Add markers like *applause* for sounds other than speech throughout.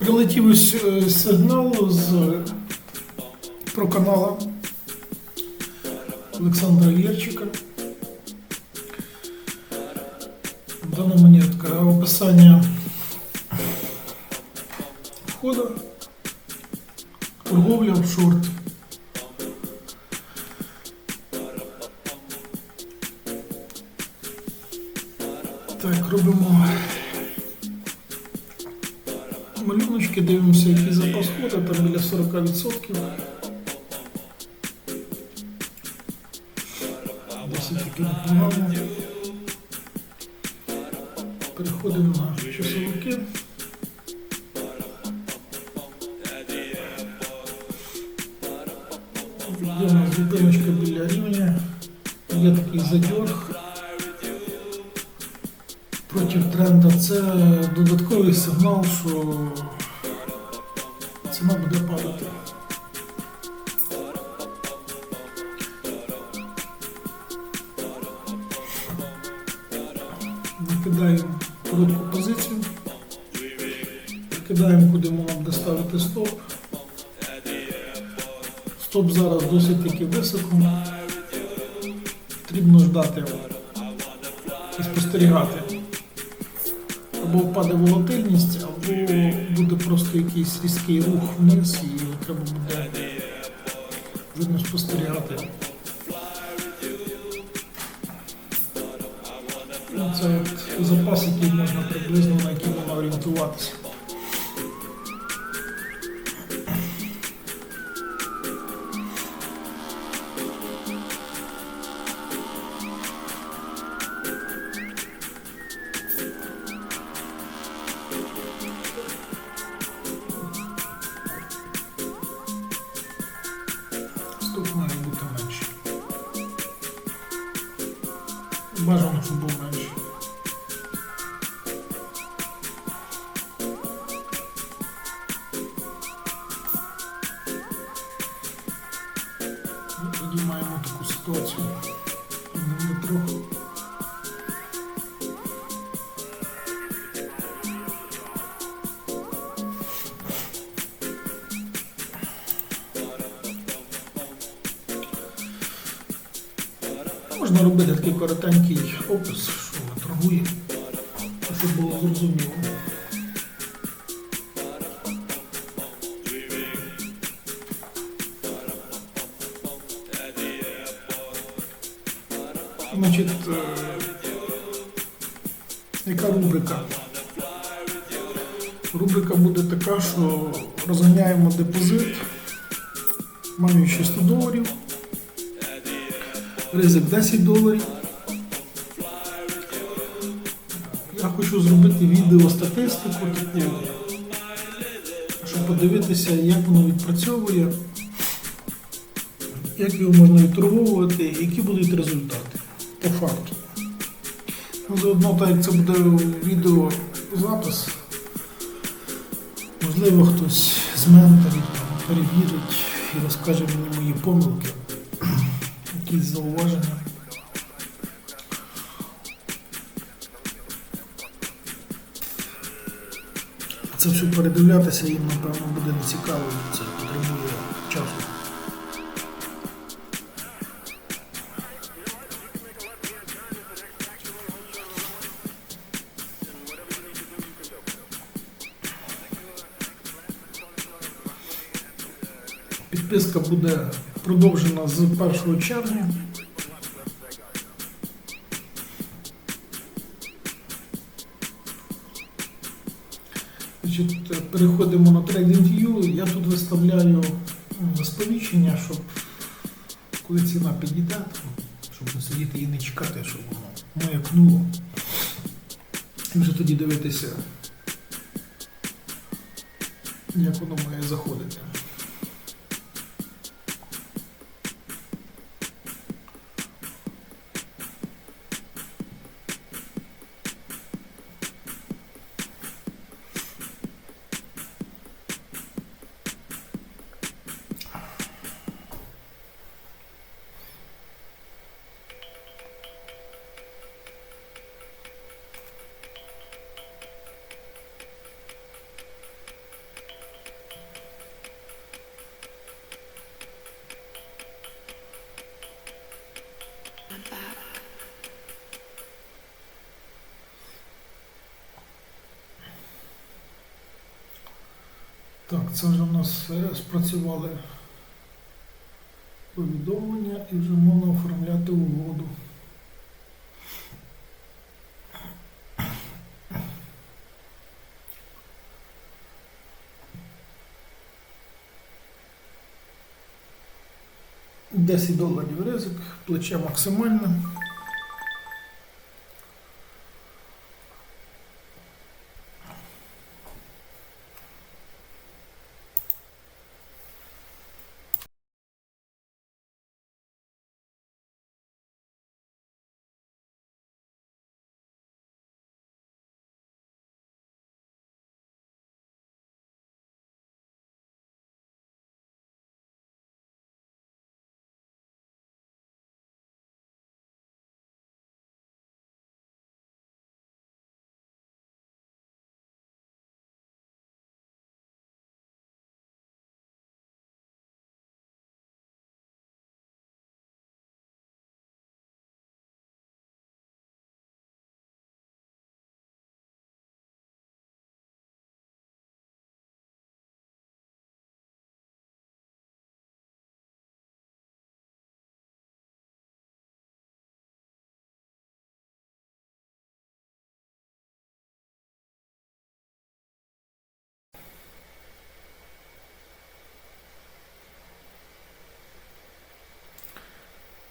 Прилетів ось е, сигнал з проканала Олександра Єрчика. Дана монетка описання входу, торговля в шорт. Так, робимо малюночки, дивимося, який запас ходу, там біля 40%. Досить таки непогано. Переходимо на часовики. Нас зупиночка біля рівня. Є такий задьорг проти тренда. Це додатковий сигнал, що Накидаємо коротку позицію. Кидаємо, куди ми нам доставити стоп. Стоп зараз досить таки високо. Потрібно ждати і спостерігати. Або впаде волатильність, або буде просто якийсь різкий рух вниз і треба буде видно спостерігати. Орієнтуватися. Стоп має бути менше. Бажано, Можна робити такий коротенький опис, що ми торгуємо, Значить, е, яка рубрика? Рубрика буде така, що розганяємо депозит, маючи 100 доларів ризик 10 доларів. Я хочу зробити відео статистику щоб подивитися, як воно відпрацьовує, як його можна відторговувати, які будуть результати по факту. Ну, заодно, так як це буде відеозапис, можливо, хтось з менторів перевірить і розкаже мені мої помилки *clears throat* якісь зауваження. Це все передивлятися їм, напевно, буде нецікаво, Підписка буде продовжена з 1 червня. Переходимо на TradingView. Я тут виставляю сповіщення, щоб коли ціна підійде, щоб не сидіти і не чекати, щоб воно маякнуло. І вже тоді дивитися, як воно має заходити. Це вже у нас спрацювали повідомлення і вже можна оформляти угоду. Десять доларів ризик, плече максимальне.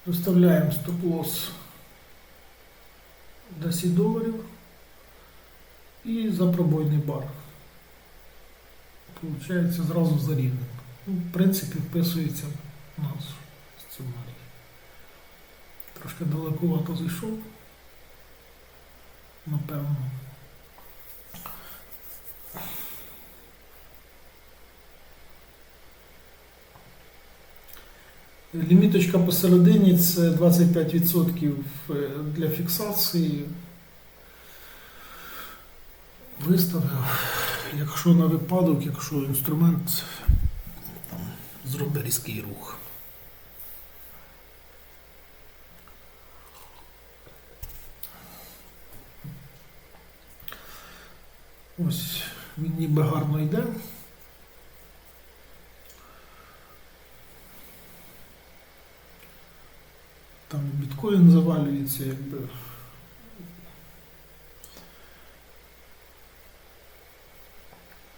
Виставляємо стоп-лосс 10 доларів і запробойний бар. Получається зразу за рівнем. Ну, в принципі, вписується в наш сценарій. Трошки далекувато зайшов. Напевно. Ліміточка посередині це 25% для фіксації. Виставив, якщо на випадок, якщо інструмент там, зробить різкий рух. Ось він ніби гарно йде. Там і біткоін завалюється, якби.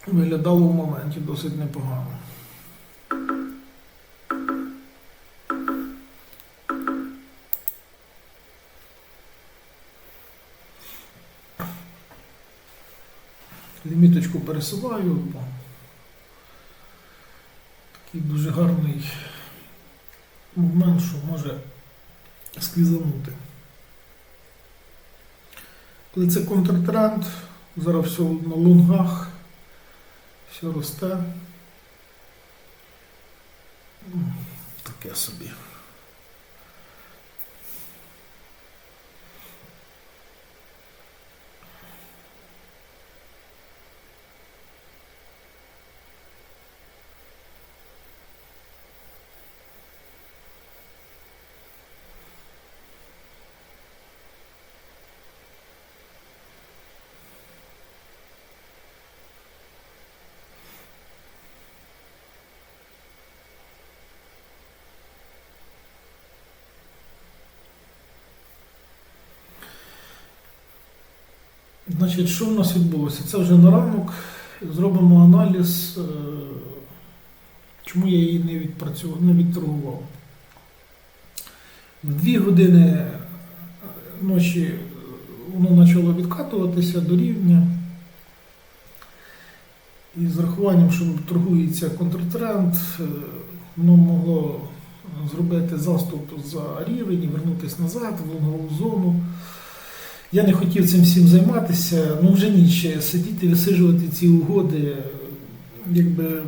Виглядало в моменті досить непогано. Ліміточку пересуваю. Такий дуже гарний момент, що може сквізанути. Коли це контртренд, зараз все на лунгах, все росте. Таке собі. Значить, що в нас відбулося? Це вже на ранок. Зробимо аналіз, е, чому я її не відпрацював, не відторгував. Дві години е, ночі воно почало відкатуватися до рівня. І з рахуванням, що торгується контртренд, е, воно могло зробити заступ за рівень і вернутися назад в лонгову зону. Я не хотів цим всім займатися, ну вже ніч сидіти, висиджувати ці угоди. Якби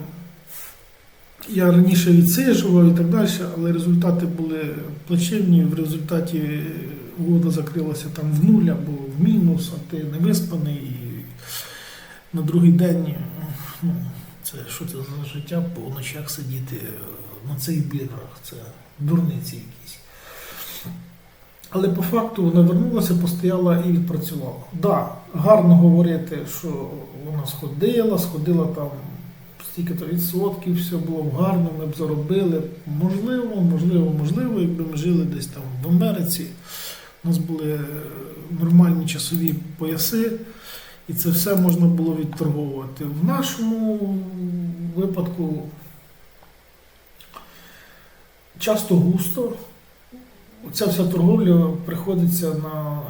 я раніше відсиджував і так далі, але результати були плачевні. В результаті угода закрилася там в нуль або в мінус, а ти не виспаний. І на другий день, ну, це що це за життя по ночах сидіти на цих бірах, це дурниці якісь. Але по факту вона вернулася, постояла і відпрацювала. Да, гарно говорити, що вона сходила, сходила там стільки-то відсотків, все було б гарно, ми б заробили. Можливо, можливо, можливо, якби ми жили десь там в Америці, у нас були е, нормальні часові пояси, і це все можна було відторговувати. В нашому випадку часто густо. Ця вся торговля приходиться на,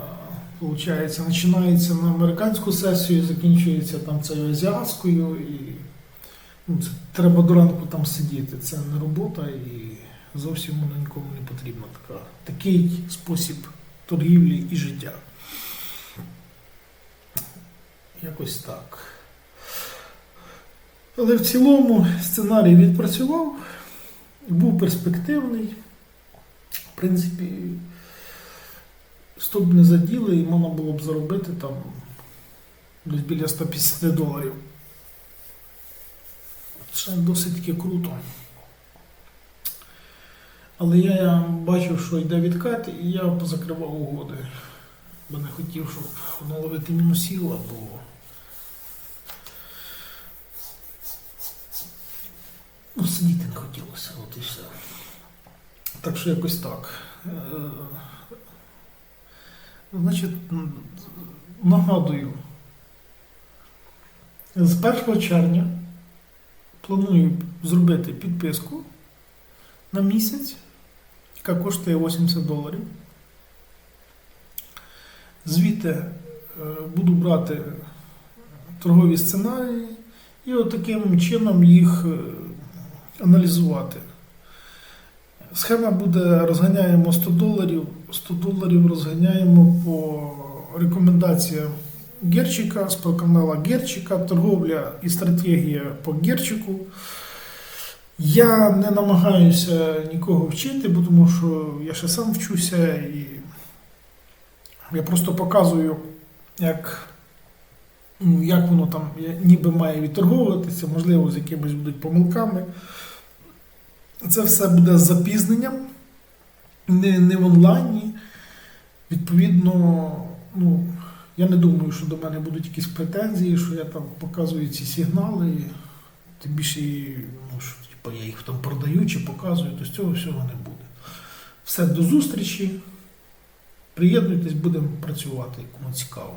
виходить, починається на американську сесію, закінчується там цією азіатською, і ну, це треба до ранку там сидіти. Це не робота і зовсім вона нікому не потрібна така. Такий спосіб торгівлі і життя. Якось так. Але в цілому сценарій відпрацював, був перспективний. В принципі, 100 б не заділи і можна було б заробити там десь біля 150 доларів. Це досить таки круто. Але я бачив, що йде відкат, і я позакривав угоди. Бо не хотів, щоб воно ловити мінусів або. Ну, сидіти не хотілося, от і все. Так що якось так. Е, Значить, нагадую, з 1 червня планую зробити підписку на місяць, яка коштує 80 доларів. Звідти е, буду брати торгові сценарії і от чином їх е, аналізувати. Схема буде розганяємо 100 доларів. 100 доларів розганяємо по рекомендаціям Герчика, з канала Герчика, торговля і стратегія по Герчику. Я не намагаюся нікого вчити, бо тому що я ще сам вчуся і я просто показую, як, ну, як воно там ніби має відторговуватися, можливо, з якимись будуть помилками. Це все буде з запізненням, не, не в онлайні. Відповідно, ну, я не думаю, що до мене будуть якісь претензії, що я там показую ці сигнали. Тим більше, ну, що типу, я їх там продаю чи показую, то з цього всього не буде. Все, до зустрічі. Приєднуйтесь, будемо працювати, кому цікаво.